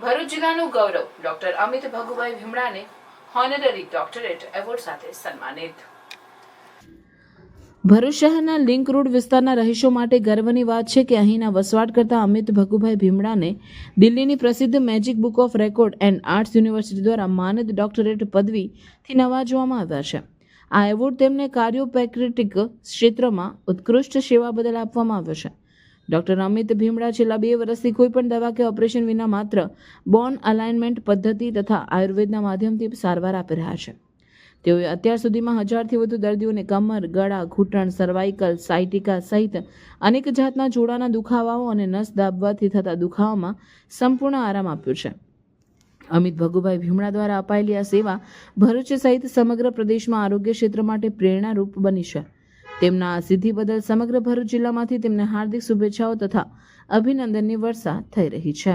ભરૂચ જિલ્લાનું ગૌરવ, ડોક્ટર અમિત ભગુભાઈ ભીમડાને હોનરરી ડોક્ટરેટ એવોર્ડ સાથે સન્માનિત. ભરૂચ શહેરના લિંક રોડ વિસ્તારના રહીશો માટે ગર્વની વાત છે કે અહીંના વસવાટ કરતા અમિત ભગુભાઈ ભીમડાને દિલ્હીની પ્રસિદ્ધ magic book of record and arts university દ્વારા માનદ ડોક્ટરેટ પદવીથી નવાજવામાં આવ્યા છે. આ એવોર્ડ તેમને કાર્યોપેક્રેટિક ક્ષેત્રમાં ઉત્કૃષ્ટ સેવા બદલ આપવામાં આવ્યો છે. ડોક્ટર અમિત ભીમડા છેલ્લા બે વર્ષથી કોઈ પણ દવા કે ઓપરેશન વિના માત્ર બોન અલાઇનમેન્ટ પદ્ધતિ તથા આયુર્વેદના માધ્યમથી સારવાર આપી રહ્યા છે. તેઓએ અત્યાર સુધીમાં હજારથી વધુ દર્દીઓને કમર, ગળા, ઘૂંટણ, સર્વાઇકલ સાઇટિકા સહિત અનેક જાતના જોડાના દુખાવાઓ અને નસ દાબવાથી થતા દુખાવામાં સંપૂર્ણ આરામ આપ્યો છે. અમિત ભગુભાઈ ભીમડા દ્વારા અપાયેલી આ સેવા ભરૂચ સહિત સમગ્ર પ્રદેશમાં આરોગ્ય ક્ષેત્ર માટે પ્રેરણારૂપ બની છે. તેમના આ સિદ્ધિ બદલ સમગ્ર ભરૂચ જિલ્લામાંથી તેમને હાર્દિક શુભેચ્છાઓ તથા અભિનંદનની વર્ષા થઈ રહી છે.